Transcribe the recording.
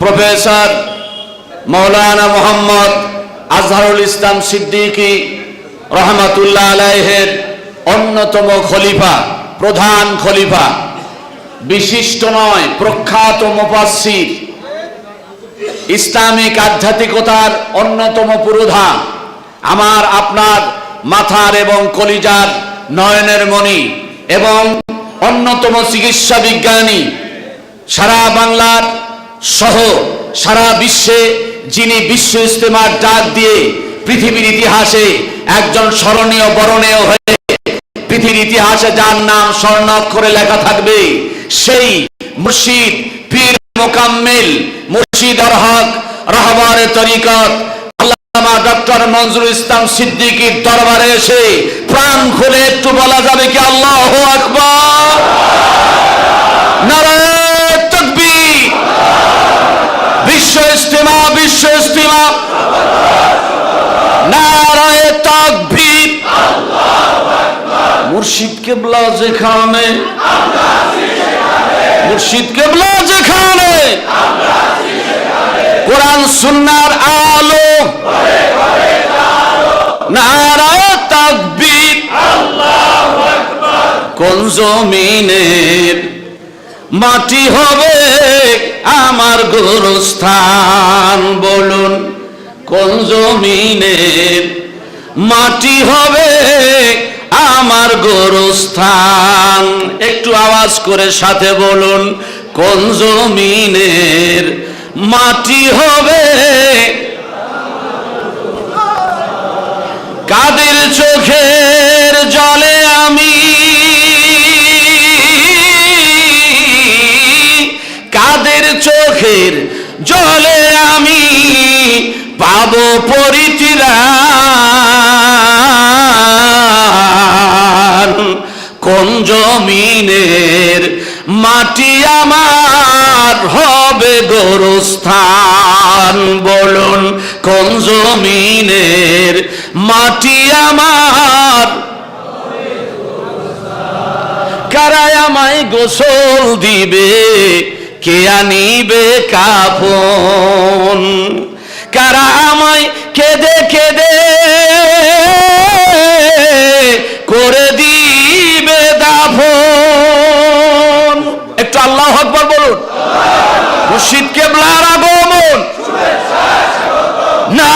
Professor মৌলানা মোহাম্মদ আজহারুল ইসলাম সিদ্দিকী রহমাতুল্লাহ আলাইহের অন্যতম খলিফা, প্রধান খলিফা, বিশিষ্ট নয়, প্রখ্যাত মুফাসসির, ইসলামিক আধ্যাত্মিকতার অন্যতম পুরোধা, আমার আপনার মাথার এবং কলিজার নয়নের মণি এবং অন্যতম চিকিৎসা বিজ্ঞানী, সারা বাংলার সহ সারা বিশ্বে যিনি বিশ্ব ইস্তেমার ডাক দিয়ে পৃথিবীর ইতিহাসে একজন স্মরণীয় বরণীয় হয়ে পৃথিবীর ইতিহাসে যার নাম স্বর্ণাক্ষরে লেখা থাকবে, সেই মুর্শিদ পীর মোকাম্মেল মুর্শিদ আর হক রাহবারে তরিকত। আল্লামা ডক্টর মনজুর ইসলাম সিদ্দিকীর দরবারে এসে প্রাণ খুলে একটু বলা যাবে কি আল্লাহ আকবার নারায়ণ তাকবীর বিশ্ব ইস্তেমা ইস্তেমা নারায় তাকবীর। মুর্শিদ কেবলা যেখানে। মুর্শিদ কেবলা যেখানে। কোরআন সুন্নার আলো। নারায় তাকবীর। কোন জমিনের মাটি হবে আমার গোরস্থান? জমিনের মাটি হবে আমার গোরস্থান। একটু আওয়াজ করে সাথে বলুন, কোন জমিনের মাটি হবে? কাদের চোখের জলে আমি? কাদের চোখের জলে আমি? পাব পরিত্রাণ কোন জমিনের মাটি আমার হবে গোরস্থান? বলুন, কোন জমিনের মাটি আমার কারায় আমায় গোসল দিবে? কে আনিবে কাপন একটু আল্লাহ আকবর বলুন। মসজিদ কেবলার আগমন। না